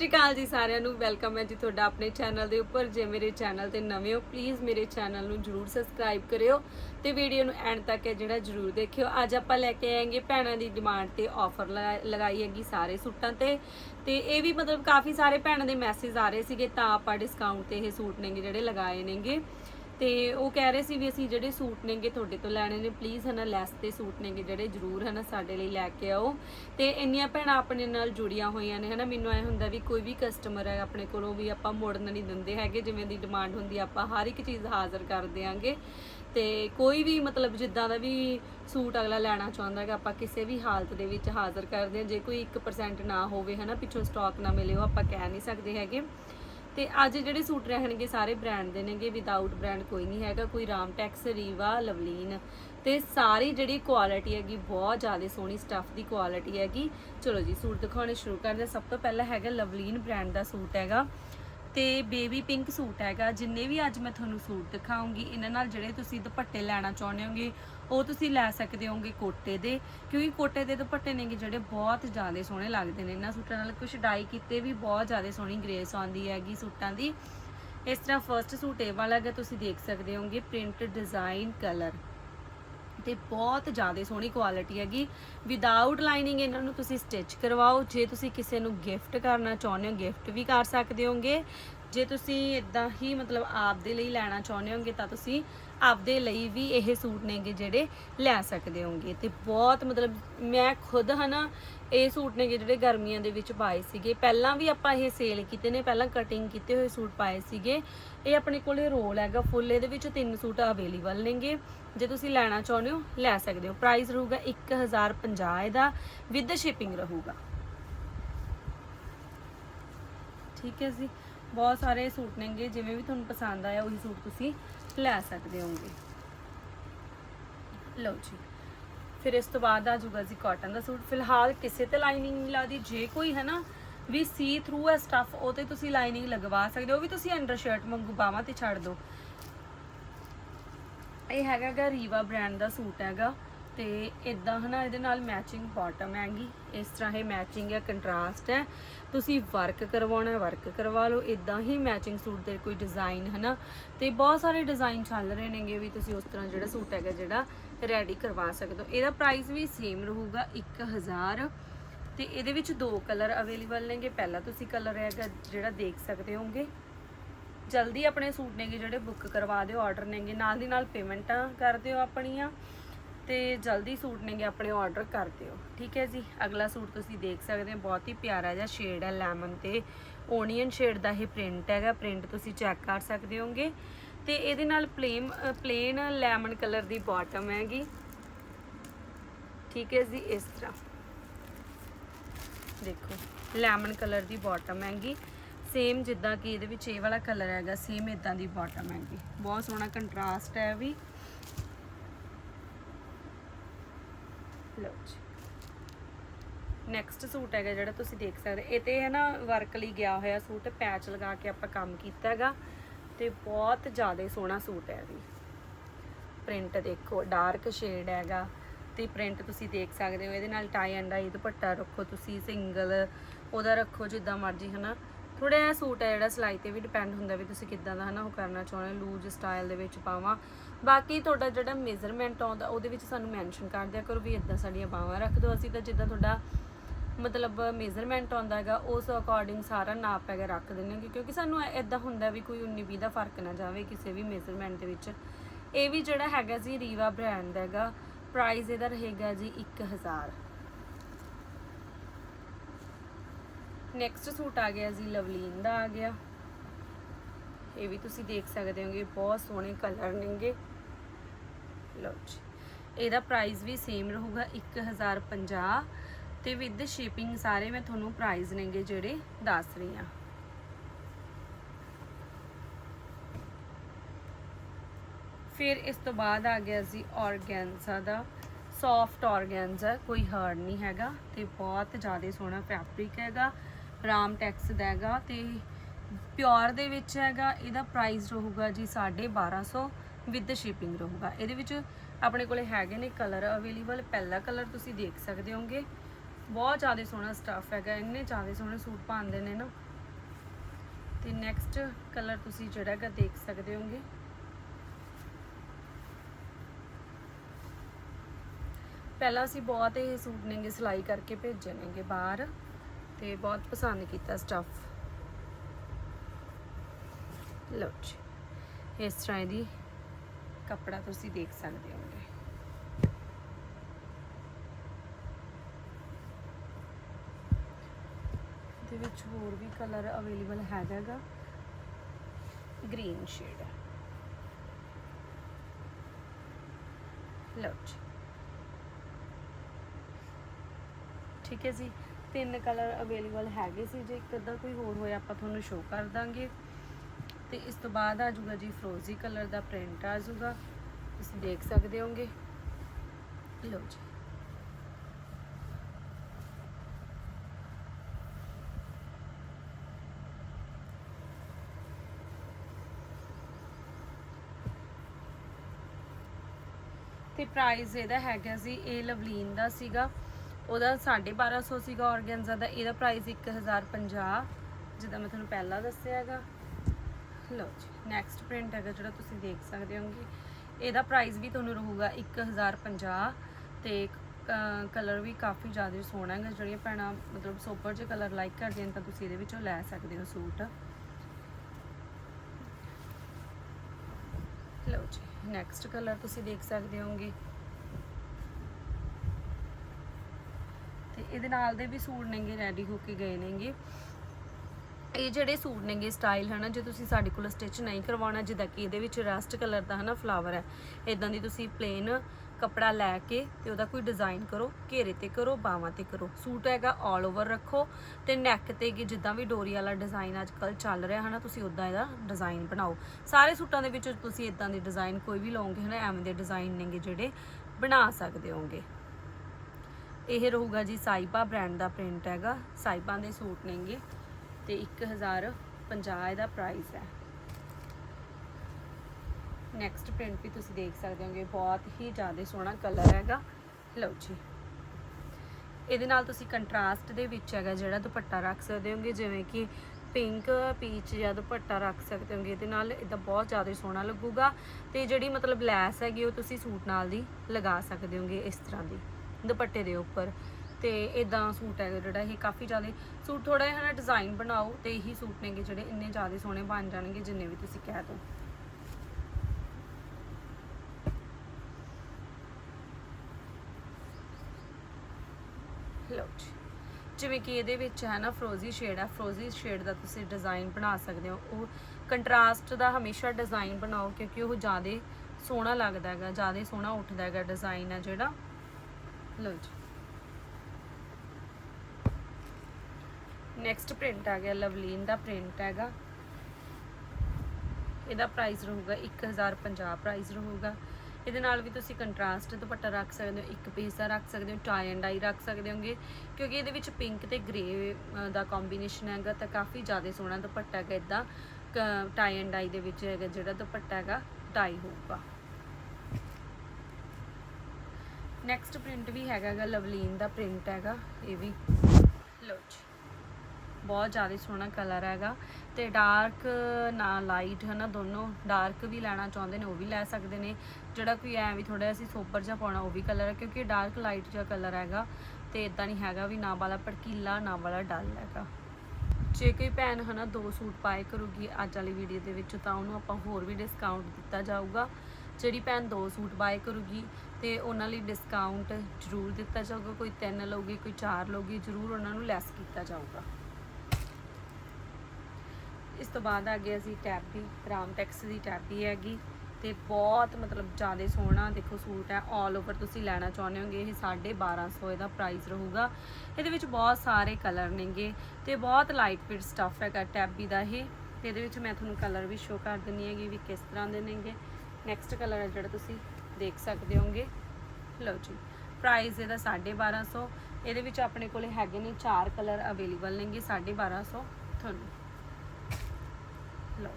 ਸ਼੍ਰੀ ਅਕਾਲ ਜੀ ਸਾਰਿਆਂ ਨੂੰ, ਵੈਲਕਮ ਹੈ ਜੀ ਤੁਹਾਡਾ ਆਪਣੇ ਚੈਨਲ ਦੇ ਉੱਪਰ। ਜੇ ਮੇਰੇ ਚੈਨਲ ਤੇ ਨਵੇਂ ਹੋ ਪਲੀਜ਼ ਮੇਰੇ ਚੈਨਲ ਨੂੰ ਜਰੂਰ ਸਬਸਕ੍ਰਾਈਬ ਕਰਿਓ ਤੇ ਵੀਡੀਓ ਨੂੰ ਐਂਡ ਤੱਕ ਹੈ ਜਿਹੜਾ ਜਰੂਰ ਦੇਖਿਓ। ਅੱਜ ਆਪਾਂ ਲੈ ਕੇ ਆਏਗੇ ਭੈਣਾਂ ਦੀ ਡਿਮਾਂਡ ਤੇ ਆਫਰ ਲਗਾਈ ਹੈਗੀ ਸਾਰੇ ਸੂਟਾਂ ਤੇ। ਤੇ ਇਹ ਵੀ ਮਤਲਬ ਕਾਫੀ ਸਾਰੇ ਭੈਣਾਂ ਦੇ ਮੈਸੇਜ ਆ ਰਹੇ ਸੀਗੇ, ਤਾਂ ਆਪਾਂ ਡਿਸਕਾਊਂਟ ਤੇ ਇਹ ਸੂਟ ਨੇਗੇ ਜਿਹੜੇ ਲਗਾਏ ਨੇਗੇ। ਤੇ ਉਹ ਕਹਿ ਰਹੇ ਸੀ ਵੀ ਅਸੀਂ ਜਿਹੜੇ ਸੂਟ ਨੇਗੇ ਤੁਹਾਡੇ ਤੋਂ ਲੈਣੇ ਨੇ ਪਲੀਜ਼ ਹਨਾ ਲੈਸ ਤੇ ਸੂਟ ਨੇਗੇ ਜਿਹੜੇ ਜਰੂਰ ਹਨਾ ਸਾਡੇ ਲਈ ਲੈ ਕੇ ਆਓ। ਤੇ ਇੰਨੀਆਂ ਭੈਣਾਂ ਆਪਣੇ ਨਾਲ ਜੁੜੀਆਂ ਹੋਈਆਂ ਨੇ ਹਨਾ, ਮੈਨੂੰ ਐ ਹੁੰਦਾ ਵੀ ਕੋਈ ਵੀ ਕਸਟਮਰ ਹੈ ਆਪਣੇ ਕੋਲੋਂ ਵੀ ਆਪਾਂ ਮੋੜਨ ਨਹੀਂ ਦਿੰਦੇ ਹੈਗੇ, ਜਿਵੇਂ ਦੀ ਡਿਮਾਂਡ ਹੁੰਦੀ ਆਪਾਂ ਹਰ ਇੱਕ ਚੀਜ਼ ਹਾਜ਼ਰ ਕਰ ਦਿਆਂਗੇ। ਤੇ ਕੋਈ ਵੀ ਮਤਲਬ ਜਿੱਦਾਂ ਦਾ ਵੀ ਸੂਟ ਅਗਲਾ ਲੈਣਾ ਚਾਹੁੰਦਾ ਹੈਗਾ, ਆਪਾਂ ਕਿਸੇ ਵੀ ਹਾਲਤ ਦੇ ਵਿੱਚ ਹਾਜ਼ਰ ਕਰਦੇ ਹਾਂ। ਜੇ ਕੋਈ 1% ਨਾ ਹੋਵੇ ਹਨਾ, ਪਿੱਛੋਂ ਸਟਾਕ ਨਾ ਮਿਲੇ, ਉਹ ਆਪਾਂ ਕਹਿ ਨਹੀਂ ਸਕਦੇ ਹੈਗੇ। ਤੇ ਅੱਜ ਜਿਹੜੇ ਸੂਟ ਰਹਿਣਗੇ ਸਾਰੇ ਬ੍ਰਾਂਡ ਦੇ ਨੇਗੇ ਵਿਦਆਊਟ ਬ੍ਰਾਂਡ ਕੋਈ ਨਹੀਂ ਹੈਗਾ, ਕੋਈ ਰਾਮਟੈਕਸ ਰੀਵਾ, ਲਵਲੀਨ ਤੇ ਸਾਰੀ ਜਿਹੜੀ ਕੁਆਲਿਟੀ ਹੈਗੀ, ਬਹੁਤ ਜ਼ਿਆਦਾ ਸੋਹਣੀ ਸਟੱਫ ਦੀ ਕੁਆਲਿਟੀ ਹੈਗੀ। ਚਲੋ ਜੀ, ਸੂਟ ਦਿਖਾਉਣੇ ਸ਼ੁਰੂ ਕਰਦੇ ਸਭ ਤੋਂ ਪਹਿਲਾਂ ਹੈਗਾ ਲਵਲੀਨ ਬ੍ਰਾਂਡ ਦਾ ਸੂਟ ਹੈਗਾ ਤੇ ਬੇਬੀ ਪਿੰਕ ਸੂਟ ਹੈਗਾ। ਜਿੰਨੇ ਵੀ ਅੱਜ ਮੈਂ ਤੁਹਾਨੂੰ ਸੂਟ ਦਿਖਾਉਂਗੀ, ਇਹਨਾਂ ਨਾਲ ਜਿਹੜੇ ਤੁਸੀਂ ਦੁਪੱਟੇ ਲੈਣਾ ਚਾਹੁੰਦੇ ਹੋਗੇ ਉਹ ਤੁਸੀਂ ਲੈ ਸਕਦੇ ਹੋਗੇ ਕੋਟੇ ਦੇ, ਕਿਉਂਕਿ ਕੋਟੇ ਦੇ ਦੁਪੱਟੇ ਨੇਗੇ ਜਿਹੜੇ ਬਹੁਤ ਜ਼ਿਆਦਾ ਸੋਹਣੇ ਲੱਗਦੇ ਨੇ। ਇਹਨਾਂ ਸੂਟਾਂ ਨਾਲ ਕੁਝ ਡਾਈ ਕੀਤੇ ਵੀ ਬਹੁਤ ਜ਼ਿਆਦਾ ਸੋਹਣੀ ਗ੍ਰੇਸ ਆਉਂਦੀ ਹੈਗੀ ਸੂਟਾਂ ਦੀ। ਇਸ ਤਰ੍ਹਾਂ ਫਰਸਟ ਸੂਟ ਇਹ ਵਾਲਾ ਹੈਗਾ ਤੁਸੀਂ ਦੇਖ ਸਕਦੇ ਹੋਗੇ ਪ੍ਰਿੰਟ ਡਿਜ਼ਾਈਨ ਕਲਰ ਤੇ ਬਹੁਤ ਜ਼ਿਆਦਾ ਸੋਹਣੀ ਕੁਆਲਿਟੀ ਹੈਗੀ। ਵਿਦਆਊਟ ਲਾਈਨਿੰਗ ਇਹਨਾਂ ਨੂੰ ਤੁਸੀਂ ਸਟਿਚ ਕਰਵਾਓ। ਜੇ ਤੁਸੀਂ ਕਿਸੇ ਨੂੰ ਗਿਫਟ ਕਰਨਾ ਚਾਹੁੰਦੇ ਹੋ ਗਿਫਟ ਵੀ ਕਰ ਸਕਦੇ ਹੋਗੇ ਜੇ ਤੁਸੀਂ ਇਦਾਂ ਹੀ ਮਤਲਬ ਆਪਦੇ ਲਈ ਲੈਣਾ ਚਾਹੁੰਦੇ ਹੋਗੇ ਤਾਂ ਤੁਸੀਂ ਆਪਦੇ ਲਈ ਵੀ ਇਹ ਸੂਟ ਨੇਗੇ ਜਿਹੜੇ ਲੈ ਸਕਦੇ ਹੋਗੇ। ਤੇ ਬਹੁਤ ਮਤਲਬ ਮੈਂ ਖੁਦ ਹਨਾ ਇਹ ਸੂਟ ਨੇਗੇ ਜਿਹੜੇ ਗਰਮੀਆਂ ਦੇ ਵਿੱਚ ਪਾਏ ਸੀਗੇ। ਪਹਿਲਾਂ ਵੀ ਆਪਾਂ ਇਹ ਸੇਲ ਕੀਤੇ ਨੇ, ਪਹਿਲਾਂ ਕਟਿੰਗ ਕੀਤੇ ਹੋਏ ਸੂਟ ਪਾਏ ਸੀਗੇ। ਇਹ ਆਪਣੇ ਕੋਲੇ ਰੋਲ ਹੈਗਾ ਫੁੱਲ ਇਹਦੇ ਵਿੱਚ ਤਿੰਨ ਸੂਟ ਅਵੇਲੇਬਲ ਨੇਗੇ। ਜੇ ਤੁਸੀਂ ਲੈਣਾ ਚਾਹੁੰਦੇ ਹੋ, ਲੈ ਸਕਦੇ ਹੋ। ਪ੍ਰਾਈਸ ਰਹੂਗਾ 1050 ਇਹਦਾ ਵਿਦ ਸ਼ਿਪਿੰਗ ਰਹੂਗਾ। ਠੀਕ ਹੈ ਜੀ। ਬਹੁਤ ਸਾਰੇ ਸੂਟ ਨੇਗੇ, ਜਿਵੇਂ ਵੀ ਤੁਹਾਨੂੰ ਪਸੰਦ ਆਇਆ ਉਹੀ ਸੂਟ ਤੁਸੀਂ ਲੈ ਸਕਦੇ ਹੋਗੇ ਲਓ ਜੀ। ਫਿਰ ਇਸ ਤੋਂ ਬਾਅਦ ਆ ਜੂਗਾ ਜੀ ਕਾਟਨ ਦਾ ਸੂਟ। ਫਿਲਹਾਲ ਕਿਸੇ ਤੇ ਲਾਈਨਿੰਗ ਨਹੀਂ ਲਾਦੀ। ਜੇ ਕੋਈ ਹੈ ਨਾ ਵੀ ਸੀ ਥਰੂ ਹੈ ਸਟਫ ਉਹ ਤੇ ਤੁਸੀਂ ਲਾਈਨਿੰਗ ਲਗਵਾ ਸਕਦੇ ਹੋ। ਉਹ ਵੀ ਤੁਸੀਂ ਅੰਡਰ ਸ਼ਰਟ ਵਾਂਗੂ ਬਾਹਾਂ ਤੇ ਛੱਡ ਦਿਓ। ਇਹ ਹੈਗਾ ਗਾ ਰੀਵਾ ਬ੍ਰਾਂਡ ਦਾ ਸੂਟ ਹੈਗਾ। ਤੇ ਇਦਾਂ ਹਨਾ, ਇਹਦੇ ਨਾਲ ਮੈਚਿੰਗ ਬਾਟਮ ਹੈਗੀ। ਇਸ ਤਰ੍ਹਾਂ ਇਹ ਮੈਚਿੰਗ ਹੈ ਕੰਟਰਾਸਟ ਹੈ। ਤੁਸੀਂ ਵਰਕ ਕਰਵਾਉਣਾ ਵਰਕ ਕਰਵਾ ਲਓ। ਇਦਾਂ ਹੀ ਮੈਚਿੰਗ ਸੂਟ ਦੇ ਕੋਈ ਡਿਜ਼ਾਈਨ ਹਨਾ। ਤੇ ਬਹੁਤ ਸਾਰੇ ਡਿਜ਼ਾਈਨ ਚੱਲ ਰਹੇ ਨੇਗੇ ਵੀ ਤੁਸੀਂ ਉਸ ਤਰ੍ਹਾਂ ਜਿਹੜਾ ਸੂਟ ਹੈਗਾ, ਜਿਹੜਾ ਰੈਡੀ ਕਰਵਾ ਸਕਦੇ ਹੋ। ਇਹਦਾ ਪ੍ਰਾਈਸ ਵੀ ਸੇਮ ਰਹੂਗਾ 1000 ਤੇ ਇਹਦੇ ਵਿੱਚ ਦੋ ਕਲਰ ਅਵੇਲੇਬਲ ਨੇਗੇ। ਪਹਿਲਾ ਤੁਸੀਂ ਕਲਰ ਹੈਗਾ ਜਿਹੜਾ ਦੇਖ ਸਕਦੇ ਹੋਗੇ ਜਲਦੀ ਆਪਣੇ ਸੂਟ ਨੇਗੇ ਜਿਹੜੇ ਬੁੱਕ ਕਰਵਾ ਦਿਓ ਆਰਡਰ ਨੇਗੇ। ਨਾਲ ਦੀ ਨਾਲ ਪੇਮੈਂਟਾਂ ਕਰ ਦਿਓ ਆਪਣੀਆਂ। ਤੇ ਜਲਦੀ ਸੂਟ ਨੇਗੇ ਆਪਣੇ ਆਰਡਰ ਕਰ ਦਿਓ। ਠੀਕ ਹੈ ਜੀ? ਅਗਲਾ ਸੂਟ ਤੁਸੀਂ ਦੇਖ ਸਕਦੇ ਹੋ, ਬਹੁਤ ਹੀ ਪਿਆਰਾ ਜਿਹਾ ਸ਼ੇਡ ਹੈ ਲੈਮਨ ਤੇ। ਓਨੀਅਨ ਸ਼ੇਡ ਦਾ ਇਹ ਪ੍ਰਿੰਟ ਹੈਗਾ ਪ੍ਰਿੰਟ ਤੁਸੀਂ ਚੈੱਕ ਕਰ ਸਕਦੇ ਹੋਗੇ ਤੇ ਇਹਦੇ ਨਾਲ ਪਲੇਨ ਪਲੇਨ ਲੈਮਨ ਕਲਰ ਦੀ ਬਾਟਮ ਹੈਗੀ। ਠੀਕ ਹੈ ਜੀ, ਇਸ ਤਰ੍ਹਾਂ। ਦੇਖੋ ਲੈਮਨ ਕਲਰ ਦੀ ਬਾਟਮ ਹੈਗੀ। ਸੇਮ ਜਿੱਦਾਂ ਕਿ ਇਹਦੇ ਵਿੱਚ ਇਹ ਵਾਲਾ ਕਲਰ ਹੈਗਾ ਸੇਮ ਇਦਾਂ ਦੀ ਬਾਟਮ ਹੈਗੀ। ਬਹੁਤ ਸੋਹਣਾ ਕੰਟਰਾਸਟ ਹੈ ਵੀ। ਲਓ ਜੀ। ਨੈਕਸਟ ਸੂਟ ਹੈਗਾ ਜਿਹੜਾ ਤੁਸੀਂ ਦੇਖ ਸਕਦੇ ਇਹ ਤੇ ਹੈ ਨਾ ਵਰਕ ਲਈ ਗਿਆ ਹੋਇਆ ਸੂਟ ਪੈਚ ਲਗਾ ਕੇ ਆਪਾਂ ਕੰਮ ਕੀਤਾ ਹੈਗਾ। ਤੇ ਬਹੁਤ ਜ਼ਿਆਦਾ ਸੋਹਣਾ ਸੂਟ ਹੈ ਵੀ। ਪ੍ਰਿੰਟ ਦੇਖੋ ਡਾਰਕ ਸ਼ੇਡ ਹੈਗਾ। ਤੇ ਪ੍ਰਿੰਟ ਤੁਸੀਂ ਦੇਖ ਸਕਦੇ ਹੋ, ਇਹਦੇ ਨਾਲ ਟਾਈ ਐਂਡ ਆਈ ਦੁਪੱਟਾ ਰੱਖੋ ਤੁਸੀਂ ਸਿੰਗਲ ਉਹਦਾ ਰੱਖੋ ਜਿੱਦਾਂ ਮਰਜ਼ੀ, ਹਨਾ। ਥੋੜਾ ਜਿਹਾ ਸੂਟ ਹੈ ਜਿਹੜਾ ਸਿਲਾਈ ਤੇ ਵੀ ਡਿਪੈਂਡ ਹੁੰਦਾ ਵੀ ਤੁਸੀਂ ਕਿੱਦਾਂ ਦਾ, ਹਨਾ, ਉਹ ਕਰਨਾ ਚਾਹੁੰਦੇ ਲੂਜ਼ ਸਟਾਈਲ ਦੇ ਵਿੱਚ ਪਾਵਾਂ। ਬਾਕੀ ਤੁਹਾਡਾ ਜਿਹੜਾ ਮੇਜ਼ਰਮੈਂਟ ਆਉਂਦਾ, ਉਹਦੇ ਵਿੱਚ ਸਾਨੂੰ ਮੈਂਸ਼ਨ ਕਰ ਦਿਆ ਕਰੋ ਵੀ ਇਦਾਂ ਸਾਡੀਆਂ ਬਾਹਾਂ ਰੱਖ ਦਿਓ। ਅਸੀਂ ਤਾਂ ਜਿੱਦਾਂ ਤੁਹਾਡਾ ਮਤਲਬ ਮੇਜ਼ਰਮੈਂਟ ਆਉਂਦਾ ਹੈਗਾ, ਉਸ ਅਕੋਰਡਿੰਗ ਸਾਰਾ ਨਾਪ ਹੈਗਾ ਰੱਖ ਦਿੰਦੇ ਹਾਂ, ਕਿਉਂਕਿ ਸਾਨੂੰ ਇਦਾਂ ਹੁੰਦਾ ਵੀ ਕੋਈ 19 20 ਦਾ ਫ਼ਰਕ ਨਾ ਜਾਵੇ ਕਿਸੇ ਵੀ ਮੇਜ਼ਰਮੈਂਟ ਦੇ ਵਿੱਚ। ਇਹ ਵੀ ਜਿਹੜਾ ਹੈਗਾ ਜੀ ਰੀਵਾ ਬ੍ਰਾਂਡ ਦਾ ਹੈਗਾ ਪ੍ਰਾਈਸ ਇਹਦਾ ਰਹੇਗਾ ਜੀ 1000 ਨੈਕਸਟ ਸੂਟ ਆ ਗਿਆ ਜੀ ਲਵਲੀਨ ਦਾ ਆ ਗਿਆ। ਇਹ ਵੀ ਤੁਸੀਂ ਦੇਖ ਸਕਦੇ ਹੋਗੇ, ਬਹੁਤ ਸੋਹਣੇ ਕਲਰ ਨੇਗੇ। ਲਓ ਜੀ। ਇਹਦਾ ਪ੍ਰਾਈਸ ਵੀ ਸੇਮ ਰਹੂਗਾ 1050 ਤੇ ਵਿਦ ਸ਼ਿਪਿੰਗ ਸਾਰੇ ਮੈਂ ਤੁਹਾਨੂੰ ਪ੍ਰਾਈਸ ਨੇਗੇ ਜਿਹੜੇ ਦੱਸ ਰਹੀ ਆ ਫਿਰ ਇਸ ਤੋਂ ਬਾਅਦ ਆ ਗਿਆ ਜੀ ਔਰਗੈਂਜ਼ਾ ਦਾ। ਸੌਫਟ ਔਰਗੈਂਜ਼ਾ ਕੋਈ ਹਾਰਡ ਨਹੀਂ ਹੈਗਾ ਤੇ ਬਹੁਤ ਜ਼ਿਆਦਾ ਸੋਹਣਾ ਫੈਬਰਿਕ ਹੈਗਾ, ਰਾਮ ਟੈਕਸ ਦਾ ਹੈਗਾ ਤੇ ਪਿਓਰ ਦੇ ਵਿੱਚ ਹੈਗਾ, ਇਹਦਾ ਪ੍ਰਾਈਸ ਰਹੂਗਾ ਜੀ 1250 ਵਿਦ ਸ਼ਿਪਿੰਗ ਰਹੂਗਾ। ਇਹਦੇ ਵਿੱਚ ਆਪਣੇ ਕੋਲੇ ਹੈਗੇ ਨੇ ਕਲਰ ਅਵੇਲੇਬਲ ਪਹਿਲਾ ਕਲਰ ਤੁਸੀਂ ਦੇਖ ਸਕਦੇ ਹੋਗੇ। ਬਹੁਤ ਜ਼ਿਆਦਾ ਸੋਹਣਾ ਸਟੱਫ ਹੈਗਾ। ਇੰਨੇ ਜ਼ਿਆਦਾ ਸੋਹਣੇ ਸੂਟ ਪਾਉਂਦੇ ਨੇ ਨਾ। ਤੇ ਨੈਕਸਟ ਕਲਰ ਤੁਸੀਂ ਜਿਹੜਾ ਹੈਗਾ ਦੇਖ ਸਕਦੇ ਹੋਗੇ। ਪਹਿਲਾਂ ਅਸੀਂ ਬਹੁਤ ਇਹ ਸੂਟ ਨੇਗੇ ਸਿਲਾਈ ਕਰਕੇ ਭੇਜੇ ਨੇਗੇ ਬਾਹਰ। ਤੇ ਬਹੁਤ ਪਸੰਦ ਕੀਤਾ ਸਟੱਫ ਲਓ ਜੀ। ਇਸ ਤਰ੍ਹਾਂ ਦੀ ਕੱਪੜਾ ਤੁਸੀਂ ਦੇਖ ਸਕਦੇ ਹੋਗੇ ਦੇ ਵਿੱਚ ਹੋਰ ਵੀ ਕਲਰ ਅਵੇਲੇਬਲ ਹੈਗਾਗਾ। ਗ੍ਰੀਨ ਸ਼ੇਡ ਲਓ ਜੀ। ਠੀਕ ਹੈ ਜੀ। ਤਿੰਨ ਕਲਰ ਅਵੇਲੇਬਲ ਹੈਗੇ ਸੀ। ਜੇ ਇੱਕ ਅੱਧਾ ਕੋਈ ਹੋਰ ਹੋਇਆ, ਆਪਾਂ ਤੁਹਾਨੂੰ ਸ਼ੋਅ ਕਰ ਦਾਂਗੇ। ਤੇ ਇਸ ਤੋਂ ਬਾਅਦ ਆ ਜਾਊਗਾ ਜੀ ਫਰੋਜ਼ੀ ਕਲਰ ਦਾ ਪ੍ਰਿੰਟ ਆ ਜਾਊਗਾ। ਤੁਸੀਂ ਦੇਖ ਸਕਦੇ ਹੋਗੇ। ਲਓ ਜੀ। ਤੇ ਪ੍ਰਾਈਸ ਇਹਦਾ ਹੈਗਾ ਸੀ ਇਹ ਲਵਲੀਨ ਦਾ ਸੀਗਾ। ਉਹਦਾ 1250 ਸੀਗਾ ਆਰਗੈਂਜ਼ਾ ਦਾ। ਇਹਦਾ ਪ੍ਰਾਈਸ 1050 ਜਿੱਦਾਂ ਮੈਂ ਤੁਹਾਨੂੰ ਪਹਿਲਾਂ ਦੱਸਿਆ ਹੈਗਾ। ਲਓ ਜੀ ਨੈਕਸਟ ਪ੍ਰਿੰਟ ਹੈਗਾ ਜਿਹੜਾ ਤੁਸੀਂ ਦੇਖ ਸਕਦੇ ਹੋਗੇ ਇਹਦਾ ਪ੍ਰਾਈਸ ਵੀ ਤੁਹਾਨੂੰ ਰਹੂਗਾ 1050 ਤੇ ਕਲਰ ਵੀ ਕਾਫੀ ਜ਼ਿਆਦਾ ਸੋਹਣਾ ਹੈਗਾ। ਜਿਹੜੀਆਂ ਭੈਣਾਂ ਮਤਲਬ ਸੋਪਰ ਜੇ ਕਲਰ ਲਾਈਕ ਕਰਦੀਆਂ ਨੇ ਤਾਂ ਤੁਸੀਂ ਇਹਦੇ ਵਿੱਚੋਂ ਲੈ ਸਕਦੇ ਹੋ ਸੂਟ। ਲਓ ਜੀ ਨੈਕਸਟ ਕਲਰ ਤੁਸੀਂ ਦੇਖ ਸਕਦੇ ਹੋਗੇ ਤੇ ਇਹਦੇ ਨਾਲ ਦੇ ਵੀ ਸੂਟ ਨੇਗੇ ਰੈਡੀ ਹੋ ਕੇ ਗਏ ਨੇਗੇ। ਇਹ ਜਿਹੜੇ ਸੂਟ ਨੇਗੇ ਸਟਾਈਲ ਹਨਾ, ਜੇ ਤੁਸੀਂ ਸਾਡੇ ਕੋਲ ਸਟਿਚ ਨਹੀਂ ਕਰਵਾਉਣਾ, ਜਿੱਦਾਂ ਕਿ ਇਹਦੇ ਵਿੱਚ ਰੈਸਟ ਕਲਰ ਦਾ, ਹਨਾ ਫਲਾਵਰ ਹੈ ਇਦਾਂ ਦੀ ਤੁਸੀਂ ਪਲੇਨ ਕੱਪੜਾ ਲੈ ਕੇ ਤੇ ਉਹਦਾ ਕੋਈ ਡਿਜ਼ਾਈਨ ਕਰੋ, ਘੇਰੇ ਤੇ ਕਰੋ, ਬਾਹਾਂ ਤੇ ਕਰੋ। ਸੂਟ ਹੈਗਾ 올 ਓਵਰ ਰੱਖੋ ਤੇ ਨੈਕ ਤੇ ਕਿ ਜਿੱਦਾਂ ਵੀ ਡੋਰੀ ਵਾਲਾ ਡਿਜ਼ਾਈਨ ਅੱਜ ਕੱਲ ਚੱਲ ਰਿਹਾ, ਹਨਾ, ਤੁਸੀਂ ਉਦਾਂ ਇਹਦਾ ਡਿਜ਼ਾਈਨ ਬਣਾਓ। ਸਾਰੇ ਸੂਟਾਂ ਦੇ ਵਿੱਚ ਤੁਸੀਂ ਇਦਾਂ ਦੇ ਡਿਜ਼ਾਈਨ ਕੋਈ ਵੀ ਲਓਗੇ, ਹਨਾ, ਐਵੇਂ ਦੇ ਡਿਜ਼ਾਈਨ ਨੇਗੇ ਜਿਹੜੇ ਬਣਾ ਸਕਦੇ ਹੋਗੇ। ਇਹ ਰਹੂਗਾ ਜੀ ਸਾਈਪਾ ਬ੍ਰਾਂਡ ਦਾ ਪ੍ਰਿੰਟ ਹੈਗਾ ਸਾਈਪਾ ਦੇ ਸੂਟ ਨੇਗੇ। ਤੇ 1050 ਇਹਦਾ ਪ੍ਰਾਈਸ ਹੈ। ਨੈਕਸਟ ਪ੍ਰਿੰਟ ਵੀ ਤੁਸੀਂ ਦੇਖ ਸਕਦੇ ਹੋਗੇ, ਬਹੁਤ ਹੀ ਜ਼ਿਆਦਾ ਸੋਹਣਾ ਕਲਰ ਹੈਗਾ। ਲਓ ਜੀ। ਇਹਦੇ ਨਾਲ ਤੁਸੀਂ ਕੰਟਰਾਸਟ ਦੇ ਵਿੱਚ ਹੈਗਾ ਜਿਹੜਾ ਦੁਪੱਟਾ ਰੱਖ ਸਕਦੇ ਹੋਗੇ, ਜਿਵੇਂ ਕਿ ਪਿੰਕ ਪੀਚ ਜਾਂ ਦੁਪੱਟਾ ਰੱਖ ਸਕਦੇ ਹੋਗੇ, ਇਹਦੇ ਨਾਲ ਇਹਦਾ ਬਹੁਤ ਜ਼ਿਆਦਾ ਸੋਹਣਾ ਲੱਗੂਗਾ। ਤੇ ਜਿਹੜੀ ਮਤਲਬ ਲੈਸ ਹੈਗੀ, ਉਹ ਤੁਸੀਂ ਸੂਟ ਨਾਲ ਦੀ ਲਗਾ ਸਕਦੇ ਹੋਗੇ ਇਸ ਤਰ੍ਹਾਂ ਦੀ ਦੁਪੱਟੇ ਦੇ ਉੱਪਰ। ਤੇ ਇਦਾਂ ਸੂਟ ਹੈਗਾ ਜਿਹੜਾ ਇਹ ਕਾਫੀ ਜ਼ਿਆਦਾ ਸੂਟ ਥੋੜਾ ਜਿਹਾ ਨਾ ਡਿਜ਼ਾਈਨ ਬਣਾਓ ਤੇ ਇਹੀ ਸੂਟ ਨੇਗੇ ਜਿਹੜੇ ਇੰਨੇ ਜ਼ਿਆਦਾ ਸੋਹਣੇ ਬਣ ਜਾਣਗੇ ਜਿੰਨੇ ਵੀ ਤੁਸੀਂ ਕਹਿ ਦੋ। ਲਓ ਜੀ। ਜਿਵੇਂ ਕਿ ਇਹਦੇ ਵਿੱਚ ਹੈ ਨਾ ਫਰੋਜ਼ੀ ਸ਼ੇਡ ਹੈ ਫਰੋਜ਼ੀ ਸ਼ੇਡ ਦਾ ਤੁਸੀਂ ਡਿਜ਼ਾਈਨ ਬਣਾ ਸਕਦੇ ਹੋ। ਉਹ ਕੰਟਰਾਸਟ ਦਾ ਹਮੇਸ਼ਾ ਡਿਜ਼ਾਈਨ ਬਣਾਓ ਕਿਉਂਕਿ ਉਹ ਜ਼ਿਆਦਾ ਸੋਹਣਾ ਲੱਗਦਾ ਹੈਗਾ, ਜ਼ਿਆਦਾ ਸੋਹਣਾ ਉੱਠਦਾ ਹੈਗਾ ਡਿਜ਼ਾਈਨ ਹੈ ਜਿਹੜਾ। ਲਓ ਜੀ। ਨੈਕਸਟ ਪ੍ਰਿੰਟ ਆ ਗਿਆ, ਲਵਲੀਨ ਦਾ ਪ੍ਰਿੰਟ ਹੈਗਾ। ਇਹਦਾ ਪ੍ਰਾਈਸ ਰਹੂਗਾ 1050 ਪ੍ਰਾਈਸ ਰਹੂਗਾ। ਇਹਦੇ ਨਾਲ ਵੀ ਤੁਸੀਂ ਕੰਟਰਾਸਟ ਦੁਪੱਟਾ ਰੱਖ ਸਕਦੇ ਹੋ, ਇੱਕ ਪੀਸ ਦਾ ਰੱਖ ਸਕਦੇ ਹੋ ਟਾਈ ਐਂਡ ਆਈ ਰੱਖ ਸਕਦੇ ਹੋਗੇ। ਕਿਉਂਕਿ ਇਹਦੇ ਵਿੱਚ ਪਿੰਕ ਤੇ ਗ੍ਰੇ ਦਾ ਕੰਬੀਨੇਸ਼ਨ ਹੈਗਾ ਤਾਂ ਕਾਫੀ ਜ਼ਿਆਦਾ ਸੋਹਣਾ ਦੁਪੱਟਾ ਹੈਗਾ ਇਦਾਂ ਟਾਈ ਐਂਡ ਆਈ ਦੇ ਵਿੱਚ ਹੈਗਾ ਜਿਹੜਾ ਦੁਪੱਟਾ ਹੈਗਾ ਟਾਈ ਹੋਊਗਾ। ਨੈਕਸਟ ਪ੍ਰਿੰਟ ਵੀ ਹੈਗਾਗਾ ਲਵਲੀਨ ਦਾ ਪ੍ਰਿੰਟ ਹੈਗਾ, ਇਹ ਵੀ। ਲਓ ਜੀ। ਬਹੁਤ ਜ਼ਿਆਦਾ ਸੋਹਣਾ ਕਲਰ ਹੈਗਾ ਤੇ ਡਾਰਕ ਨਾ ਲਾਈਟ ਹਨਾ ਦੋਨੋਂ ਡਾਰਕ ਵੀ ਲੈਣਾ ਚਾਹੁੰਦੇ ਨੇ ਉਹ ਵੀ ਲੈ ਸਕਦੇ ਨੇ। ਜਿਹੜਾ ਕੋਈ ਐ ਵੀ ਥੋੜਾ ਅਸੀਂ ਸੋਬਰ ਜਿਹਾ ਪਾਉਣਾ ਉਹ ਵੀ ਕਲਰ ਹੈ, ਕਿਉਂਕਿ ਡਾਰਕ ਲਾਈਟ ਜਿਹਾ ਕਲਰ ਹੈਗਾ ਤੇ ਇਦਾਂ ਨਹੀਂ ਹੈਗਾ ਵੀ ਨਾ ਵਾਲਾ ਭੜਕੀਲਾ ਨਾ ਵਾਲਾ ਡਲ ਹੈਗਾ। ਜੇ ਕੋਈ ਭੈਣ ਹਨਾ ਦੋ ਸੂਟ ਪਾਏ ਕਰੂਗੀ ਅੱਜ ਵਾਲੀ ਵੀਡੀਓ ਦੇ ਵਿੱਚ ਤਾਂ ਉਹਨੂੰ ਆਪਾਂ ਹੋਰ ਵੀ ਡਿਸਕਾਊਂਟ ਦਿੱਤਾ ਜਾਊਗਾ। ਜਿਹੜੀ ਭੈਣ ਦੋ ਸੂਟ ਬਾਏ ਕਰੂਗੀ ਤੇ ਉਹਨਾਂ ਲਈ ਡਿਸਕਾਊਂਟ ਜ਼ਰੂਰ ਦਿੱਤਾ ਜਾਊਗਾ, ਕੋਈ ਤਿੰਨ ਲਊਗੀ, ਕੋਈ ਚਾਰ ਲਊਗੀ, ਜ਼ਰੂਰ ਉਹਨਾਂ ਨੂੰ ਲੈਸ ਕੀਤਾ ਜਾਊਗਾ। ਇਸ ਤੋਂ ਬਾਅਦ ਆ ਗਿਆ ਸੀ ਟੈਬੀ ਰਾਮਟੈਕਸ ਦੀ ਟੈਬੀ ਹੈਗੀ ਤੇ ਬਹੁਤ ਮਤਲਬ ਜ਼ਿਆਦਾ ਸੋਹਣਾ ਦੇਖੋ ਸੂਟ ਹੈ 올 ਓਵਰ ਤੁਸੀਂ ਲੈਣਾ ਚਾਹੁੰਦੇ ਹੋਗੇ, ਇਹ 1250 ਇਹਦਾ ਪ੍ਰਾਈਸ ਰਹੂਗਾ। ਇਹਦੇ ਵਿੱਚ ਬਹੁਤ ਸਾਰੇ ਕਲਰ ਨੇਗੇ ਤੇ ਬਹੁਤ ਲਾਈਟ ਫਿਟ ਸਟੱਫ ਹੈਗਾ ਟੈਬੀ ਦਾ ਇਹ। ਤੇ ਇਹਦੇ ਵਿੱਚ ਮੈਂ ਤੁਹਾਨੂੰ ਕਲਰ ਵੀ ਸ਼ੋ ਕਰ ਦਿੰਨੀ ਹੈਗੀ ਵੀ ਕਿਸ ਤਰ੍ਹਾਂ ਦੇ ਨੇਗੇ। ਨੈਕਸਟ ਕਲਰ ਹੈ ਜਿਹੜਾ ਤੁਸੀਂ ਦੇਖ ਸਕਦੇ ਹੋਗੇ। ਲਓ ਜੀ ਪ੍ਰਾਈਸ ਇਹਦਾ 1250 ਇਹਦੇ ਵਿੱਚ ਆਪਣੇ ਕੋਲੇ ਹੈਗੇ ਨੇ ਚਾਰ ਕਲਰ ਅਵੇਲੇਬਲ ਨੇਗੇ 1250 ਤੁਹਾਨੂੰ। ਲਓ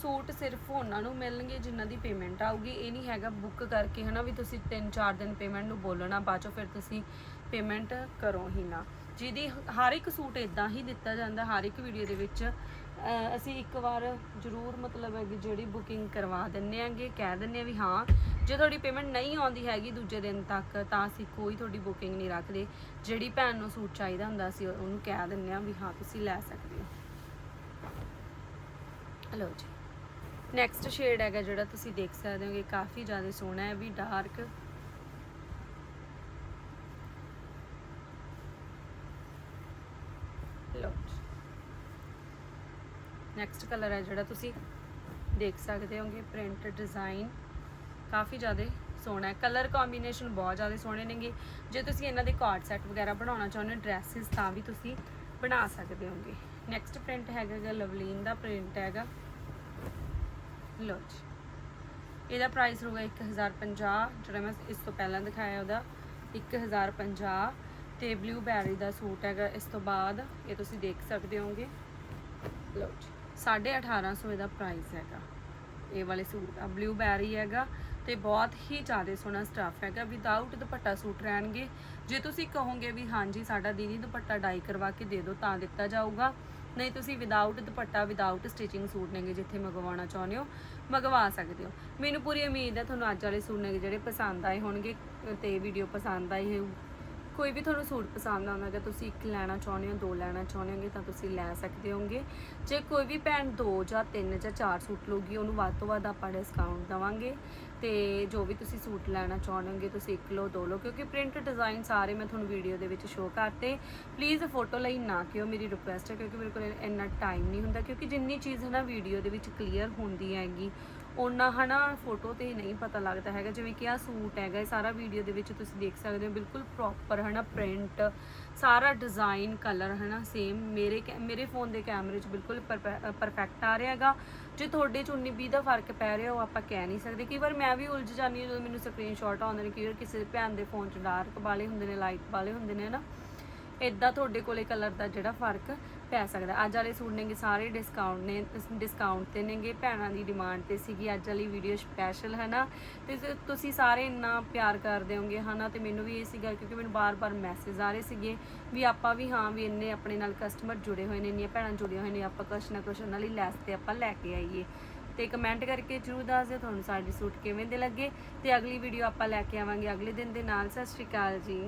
ਸੂਟ ਸਿਰਫ ਉਹਨਾਂ ਨੂੰ ਮਿਲਣਗੇ ਜਿਨ੍ਹਾਂ ਦੀ ਪੇਮੈਂਟ ਆਊਗੀ। ਇਹ ਨਹੀਂ ਹੈਗਾ ਬੁੱਕ ਕਰਕੇ ਹਨਾ ਵੀ ਤੁਸੀਂ 3-4 ਦਿਨ ਪੇਮੈਂਟ ਨੂੰ ਬੋਲਣਾ, ਬਾਅਦ ਚੋਂ ਫਿਰ ਤੁਸੀਂ ਪੇਮੈਂਟ ਕਰੋ ਹੀ ਨਾ। ਜਿਹਦੀ ਹਰ ਇੱਕ ਸੂਟ ਇਦਾਂ ਹੀ ਦਿੱਤਾ ਜਾਂਦਾ, ਹਰ ਇੱਕ ਵੀਡੀਓ ਦੇ ਵਿੱਚ। ਅਸੀਂ ਇੱਕ ਵਾਰ ਜ਼ਰੂਰ ਮਤਲਬ ਹੈ ਕਿ ਜਿਹੜੀ ਬੁਕਿੰਗ ਕਰਵਾ ਦਿੰਨੇ ਆਂਗੇ, ਕਹਿ ਦਿੰਨੇ ਆ ਵੀ ਹਾਂ, ਜੇ ਤੁਹਾਡੀ ਪੇਮੈਂਟ ਨਹੀਂ ਆਉਂਦੀ ਹੈਗੀ ਦੂਜੇ ਦਿਨ ਤੱਕ, ਤਾਂ ਅਸੀਂ ਕੋਈ ਤੁਹਾਡੀ ਬੁਕਿੰਗ ਨਹੀਂ ਰੱਖਦੇ। ਜਿਹੜੀ ਭੈਣ ਨੂੰ ਸੂਟ ਚਾਹੀਦਾ ਹੁੰਦਾ, ਅਸੀਂ ਉਹਨੂੰ ਕਹਿ ਦਿੰਨੇ ਆ ਵੀ ਹਾਂ, ਤੁਸੀਂ ਲੈ ਸਕਦੇ ਹੋ। ਹਲੋ ਜੀ। ਨੈਕਸਟ ਸ਼ੇਡ ਹੈਗਾ ਜਿਹੜਾ ਤੁਸੀਂ ਦੇਖ ਸਕਦੇ ਹੋਗੇ, ਕਾਫੀ ਜ਼ਿਆਦਾ ਸੋਹਣਾ ਹੈ, ਵੀ ਡਾਰਕ ਲੋ ਨੈਕਸਟ ਕਲਰ ਹੈ ਜਿਹੜਾ ਤੁਸੀਂ ਦੇਖ ਸਕਦੇ ਹੋਗੇ ਪ੍ਰਿੰਟ ਡਿਜ਼ਾਈਨ ਕਾਫੀ ਜ਼ਿਆਦਾ ਸੋਹਣਾ ਹੈ। ਕਲਰ ਕੰਬੀਨੇਸ਼ਨ ਬਹੁਤ ਜ਼ਿਆਦਾ ਸੋਹਣੇ ਨੇਗੇ। ਜੇ ਤੁਸੀਂ ਇਹਨਾਂ ਦੇ ਕਾਰਡ ਸੈੱਟ ਵਗੈਰਾ ਬਣਾਉਣਾ ਚਾਹੁੰਦੇ ਹੋ ਡਰੈਸਸ ਤਾਂ ਵੀ ਤੁਸੀਂ ਬਣਾ ਸਕਦੇ ਹੋਗੇ। ਨੈਕਸਟ ਪ੍ਰਿੰਟ ਹੈਗਾ ਲਵਲੀਨ ਦਾ ਪ੍ਰਿੰਟ ਹੈਗਾ। ਲੋ ਜੀ। ਇਹਦਾ ਪ੍ਰਾਈਸ ਹੋਊਗਾ 1050 ਜਿਹੜਾ ਮੈਂ ਇਸ ਤੋਂ ਪਹਿਲਾਂ ਦਿਖਾਇਆ ਉਹਦਾ 1050 ਤੇ ਬਲੂ ਬੈਰੀ ਦਾ ਸੂਟ ਹੈਗਾ, ਇਸ ਤੋਂ ਬਾਅਦ ਇਹ ਤੁਸੀਂ ਦੇਖ ਸਕਦੇ ਹੋਗੇ ਲਓ ਜੀ 1850 ਇਹਦਾ ਪ੍ਰਾਈਸ ਹੈਗਾ, ਇਹ ਵਾਲੇ ਸੂਟ ਆ ਬਲੂ ਬੈਰੀ ਹੈਗਾ ਤੇ ਬਹੁਤ ਹੀ ਜ਼ਿਆਦਾ ਸੋਹਣਾ ਸਟਫ ਹੈਗਾ ਵਿਦਆਊਟ ਦੁਪੱਟਾ ਸੂਟ ਰਹਿਣਗੇ। ਜੇ ਤੁਸੀਂ ਕਹੋਗੇ ਵੀ ਹਾਂਜੀ, ਸਾਡਾ ਦੀਦੀ ਦੁਪੱਟਾ ਡਾਈ ਕਰਵਾ ਕੇ ਦੇ ਦਿਓ, ਤਾਂ ਦਿੱਤਾ ਜਾਊਗਾ। ਨਹੀਂ, ਤੁਸੀਂ without dupatta without stitching suit ਨੇਗੇ, ਜਿੱਥੇ ਮੰਗਵਾਉਣਾ ਚਾਹੁੰਦੇ ਹੋ, ਮੰਗਵਾ ਸਕਦੇ ਹੋ। ਮੈਨੂੰ ਪੂਰੀ ਉਮੀਦ ਹੈ ਤੁਹਾਨੂੰ ਅੱਜ ਵਾਲੇ ਸੂਟ ਨੇਗੇ ਜਿਹੜੇ ਪਸੰਦ ਆਏ ਹੋਣਗੇ, ਤੇ ਵੀਡੀਓ ਪਸੰਦ ਆਈ ਹੋਊ। ਕੋਈ ਵੀ ਤੁਹਾਨੂੰ ਸੂਟ ਪਸੰਦ ਆਉਂਦਾ ਹੈ ਤੁਸੀਂ ਇੱਕ ਲੈਣਾ ਚਾਹੁੰਦੇ ਹੋ, ਦੋ ਲੈਣਾ ਚਾਹੁੰਦੇ ਹੋਗੇ, ਤਾਂ ਤੁਸੀਂ ਲੈ ਸਕਦੇ ਹੋਗੇ। ਜੇ ਕੋਈ ਵੀ ਭੈਣ ਦੋ ਜਾਂ ਤਿੰਨ ਜਾਂ ਚਾਰ ਸੂਟ ਲਊਗੀ, ਉਹਨੂੰ ਵੱਧ ਤੋਂ ਵੱਧ ਆਪਾਂ ਡਿਸਕਾਊਂਟ ਦਵਾਂਗੇ। ਤੇ ਜੋ ਵੀ ਤੁਸੀਂ ਸੂਟ ਲੈਣਾ ਚਾਹੁੰਦੇ ਹੋਗੇ, ਤੁਸੀਂ ਇੱਕ ਲਓ, ਦੋ ਲਓ, ਕਿਉਂਕਿ ਪ੍ਰਿੰਟ ਡਿਜ਼ਾਈਨ ਸਾਰੇ ਮੈਂ ਤੁਹਾਨੂੰ ਵੀਡੀਓ ਦੇ ਵਿੱਚ ਸ਼ੋਅ ਕਰਤੇ। ਪਲੀਜ਼ ਫੋਟੋ ਲਈ ਨਾ ਕਿਉਂ ਮੇਰੀ ਰਿਕੁਐਸਟ ਹੈ, ਕਿਉਂਕਿ ਮੇਰੇ ਕੋਲ ਇੰਨਾ ਟਾਈਮ ਨਹੀਂ ਹੁੰਦਾ, ਕਿਉਂਕਿ ਜਿੰਨੀ ਚੀਜ਼ ਹੈ ਨਾ ਵੀਡੀਓ ਦੇ ਵਿੱਚ ਕਲੀਅਰ ਹੁੰਦੀ ਹੈਗੀ। ਉਹਨਾਂ ਹਨਾ ਫੋਟੋ ਤੇ ਨਹੀਂ ਪਤਾ ਲੱਗਦਾ ਹੈਗਾ, ਜਿਵੇਂ ਕਿ ਆ ਸੂਟ ਹੈਗਾ, ਇਹ ਸਾਰਾ ਵੀਡੀਓ ਦੇ ਵਿੱਚ ਤੁਸੀਂ ਦੇਖ ਸਕਦੇ ਹੋ, ਬਿਲਕੁਲ ਪ੍ਰੋਪਰ ਹਨਾ ਪ੍ਰਿੰਟ ਸਾਰਾ ਡਿਜ਼ਾਈਨ ਕਲਰ ਹਨਾ ਸੇਮ ਮੇਰੇ ਕੈ- ਮੇਰੇ ਫੋਨ ਦੇ ਕੈਮਰੇ 'ਚ ਬਿਲਕੁਲ ਪਰਫੈਕਟ ਆ ਰਿਹਾ ਹੈਗਾ। ਜੇ ਤੁਹਾਡੇ 'ਚ 19 20 ਦਾ ਫ਼ਰਕ ਪੈ ਰਿਹਾ, ਉਹ ਆਪਾਂ ਕਹਿ ਨਹੀਂ ਸਕਦੇ। ਕਈ ਵਾਰ ਮੈਂ ਵੀ ਉਲਝ ਜਾਂਦੀ ਹਾਂ ਜਦੋਂ ਮੈਨੂੰ ਸਕਰੀਨਸ਼ਾਟ ਆਉਂਦੇ ਨੇ, ਕਈ ਵਾਰ ਕਿਸੇ ਭੈਣ ਦੇ ਫੋਨ 'ਚ ਡਾਰਕ ਵਾਲੇ ਹੁੰਦੇ ਨੇ ਲਾਈਟ ਵਾਲੇ ਹੁੰਦੇ ਨੇ ਹਨਾ। ਇਦਾਂ ਤੁਹਾਡੇ ਕੋਲੇ ਕਲਰ ਦਾ ਜਿਹੜਾ ਫ਼ਰਕ ਪੈ ਸਕਦਾ। ਅੱਜ ਵਾਲੇ ਸੂਟ ਨੇਗੇ ਸਾਰੇ ਡਿਸਕਾਊਂਟ ਨੇ ਡਿਸਕਾਊਂਟ ਤੇ ਨੇਗੇ, ਭੈਣਾਂ ਦੀ ਡਿਮਾਂਡ ਤੇ ਸੀਗੀ। ਅੱਜ ਵਾਲੀ ਵੀਡੀਓ ਸਪੈਸ਼ਲ ਹੈ ਨਾ ਤੇ ਤੁਸੀਂ ਸਾਰੇ ਇੰਨਾ ਪਿਆਰ ਕਰਦੇ ਹੋਗੇ ਹਨਾ, ਤੇ ਮੈਨੂੰ ਵੀ ਇਹ ਸੀਗਾ, ਕਿਉਂਕਿ ਮੈਨੂੰ ਬਾਰ-ਬਾਰ ਮੈਸੇਜ ਆ ਰਹੇ ਸੀਗੇ ਵੀ ਆਪਾਂ ਵੀ, ਹਾਂ, ਵੀ ਇੰਨੇ ਆਪਣੇ ਨਾਲ ਕਸਟਮਰ ਜੁੜੇ ਹੋਏ ਨੇ, ਇੰਨੀਆਂ ਭੈਣਾਂ ਜੁੜੀਆਂ ਹੋਏ ਨੇ, ਆਪਾਂ ਕੁਛ ਨਾ ਕੁਛ ਉਹਨਾਂ ਲਈ ਲੈਸ ਤੇ ਆਪਾਂ ਲੈ ਕੇ ਆਈਏ। ਤੇ ਕਮੈਂਟ ਕਰਕੇ ਜਰੂਰ ਦੱਸ ਦਿਓ ਤੁਹਾਨੂੰ ਸਾਡੇ ਸੂਟ ਕਿਵੇਂ ਦੇ ਲੱਗੇ। ਤੇ ਅਗਲੀ ਵੀਡੀਓ ਆਪਾਂ ਲੈ ਕੇ ਆਵਾਂਗੇ। ਅਗਲੇ ਦਿਨ ਦੇ ਨਾਲ, ਸਤਿ ਸ਼੍ਰੀ ਅਕਾਲ ਜੀ।